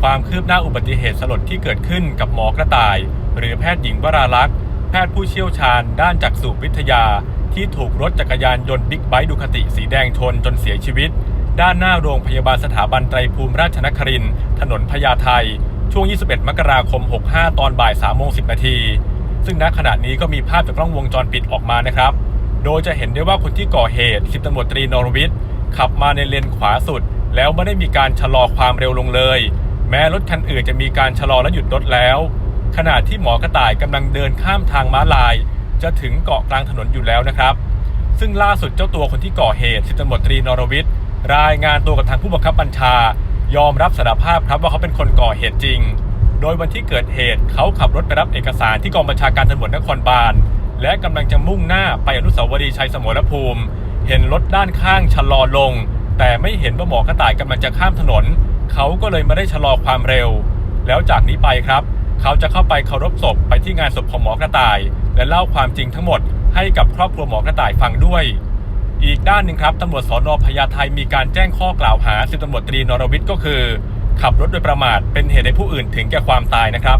ความคืบหน้าอุบัติเหตุสลดที่เกิดขึ้นกับหมอกระต่าย หรือแพทย์หญิงวราลักษณ์แพทย์ผู้เชี่ยวชาญด้านจักษุวิทยา ที่ถูกรถจักรยานยนต์บิ๊กไบค์ดูคติสีแดงชนจนเสียชีวิต ด้านหน้าโรงพยาบาลสถาบันไตรภูมิราชนครินถนนพญาไทช่วง 21 มกราคม 65 ตอนบ่าย 3 โมง 10 นาที ซึ่งณขณะนี้ก็มีภาพจากกล้องวงจรปิดออกมานะครับ โดยจะเห็นได้ว่าคนที่ก่อเหตุสิบตำรวจตรีนรวิทย์ขับมาในเลนขวาสุด แล้วไม่ได้มีการชะลอความเร็วลงเลย แม้รถคันอื่นจะมีการชะลอและหยุดรถแล้ว ขณะที่หมอกระต่ายกำลังเดินข้ามทางม้าลาย จะถึงเกาะกลางถนนอยู่แล้วนะครับ ซึ่งล่าสุดเจ้าตัวคนที่ก่อเหตุสิบตำรวจตรีนรวิทย์รายงานตัวกับทางผู้บังคับบัญชา ยอมรับสารภาพครับว่าเขาเป็นคนก่อเหตุจริง โดยวันที่เกิดเหตุเขาขับรถไปรับเอกสารที่กองบัญชาการตำรวจนครบาลและกำลังจะมุ่งหน้าไปอนุสาวรีย์ชัยสมรภูมิ เห็นรถด้านข้างชะลอลง แต่ไม่เห็นว่าหมอกระต่ายกำลังจะข้ามถนน เขาก็เลยไม่ได้ชะลอความเร็ว แล้วจากนี้ไปครับ เขาจะเข้าไปเคารพศพไปที่งานศพของหมอกระต่าย และเล่าความจริงทั้งหมดให้กับครอบครัวหมอกระต่ายฟังด้วย อีกด้านหนึ่งครับตำรวจสอนอพญาไทมีการแจ้งข้อกล่าวหาสิบตำรวจตรีนรวิทย์ก็คือ ขับรถโดยประมาทเป็นเหตุให้ผู้อื่นถึงแก่ความตายนะครับ